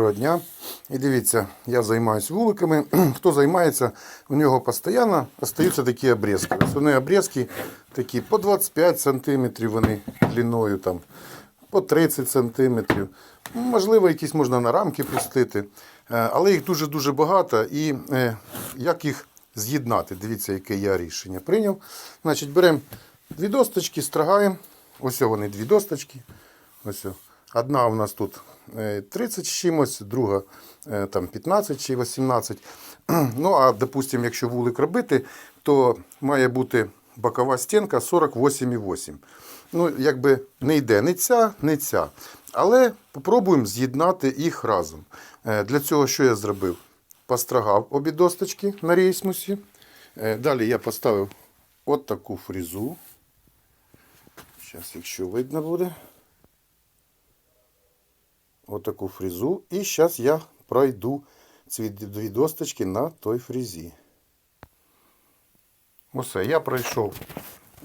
доброго дня. І дивіться, я займаюся вуликами. Хто займається, у нього постійно остаються такі обрізки. Вони обрізки такі по 25 см вони длиною, там, по 30 см. Можливо, якісь можна на рамки пустити. Е, Але їх дуже-дуже багато. І е, як їх з'єднати? Дивіться, яке я рішення прийняв. Значить, беремо дві досточки, страгаємо. Ось вони дві досточки. Ось. о. Одна у нас тут е, 30 з чимось, друга е, там 15 чи 18. Ну, а допустимо, якщо вулик робити, то має бути бокова стінка 48,8. Ну, якби не йде ні ця, ні ця. Але попробуємо з'єднати їх разом. Е, Для цього що я зробив? Пострагав обі досточки на рейсмусі. Е, Далі я поставив от таку фрезу. Зараз, якщо видно буде. Отаку фрезу. І зараз я пройду ці дві досточки на той фрезі. Усе, я пройшов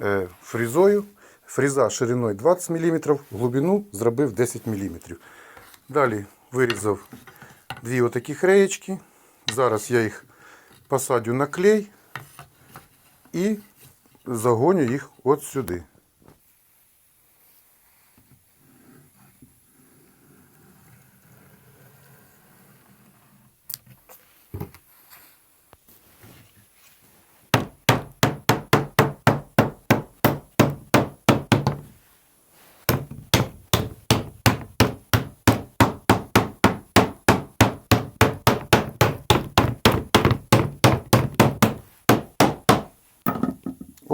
е, фрезою. Фреза шириною 20 мм, глибину зробив 10 мм. Далі вирізав дві отакі реєчки. Зараз я їх посадю на клей і загоню їх от сюди.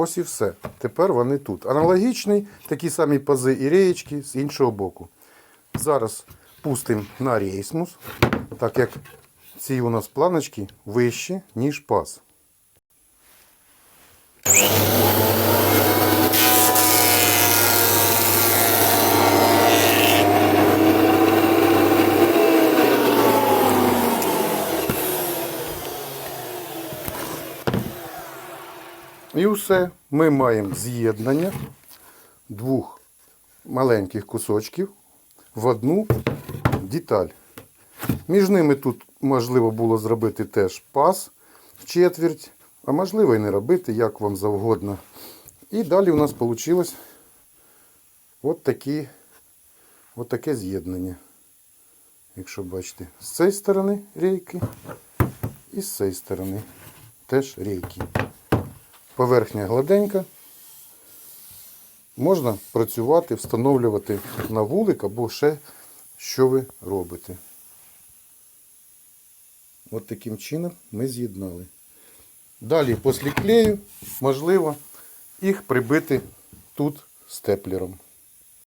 Ось і все. Тепер вони тут. Аналогічний, такі самі пази і реєчки з іншого боку. Зараз пустимо на рейсмус, так як ці у нас планочки вищі, ніж паз. І все. Ми маємо з'єднання двох маленьких кусочків в одну деталь. Між ними тут можливо було зробити теж паз в четверть, а можливо і не робити, як вам завгодно. І далі у нас вийшло от, такі, от таке з'єднання. Якщо бачите, з цієї сторони рейки і з цієї сторони теж рейки. Поверхня гладенька. Можна працювати, встановлювати на вулик або ще що ви робите. От таким чином ми з'єднали. Далі, після клею, можливо, їх прибити тут степлером.